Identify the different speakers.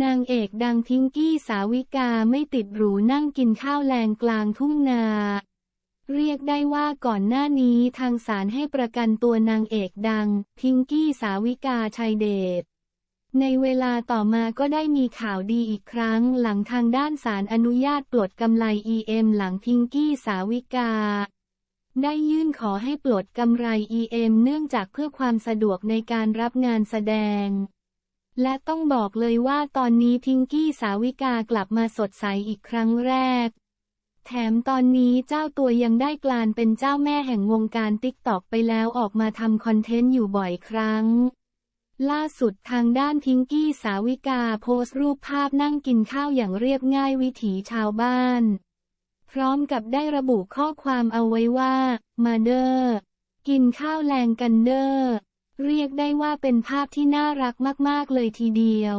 Speaker 1: นางเอกดังพิงกี้สาวิกาไม่ติดหรูนั่งกินข้าวแรงกลางทุ่งนา เรียกได้ว่าก่อนหน้านี้ทางศาลให้ประกันตัวนางเอกดัง พิงกี้สาวิกาชัยเดชในเวลาต่อมาก็ได้มีข่าวดีอีกครั้งหลังทางด้านศาลอนุญาตปลดกำไร EM หลังพิงกี้สาวิกา ได้ยื่นขอให้ปลดกำไร EM เนื่องจากเพื่อความสะดวกในการรับงานแสดง และต้องบอกเลยว่าตอนนี้พิงกี้สาวิกากลับมาสดใสอีกครั้งแรก แถมตอนนี้เจ้าตัวยังได้กลานเป็นเจ้าแม่แห่งวงการติ๊กตอกไปแล้วออกมาทำคอนเทนต์อยู่บ่อยครั้ง ล่าสุดทางด้านพิงกี้สาวิกาโพสต์รูปภาพนั่งกินข้าวอย่างเรียบง่ายวิถีชาวบ้าน พร้อมกับได้ระบุข้อความเอาไว้ว่า มาเดอร์กินข้าวแรงกันเดอร์ เรียกได้ว่าเป็นภาพที่น่ารักมาก ๆ เลยทีเดียว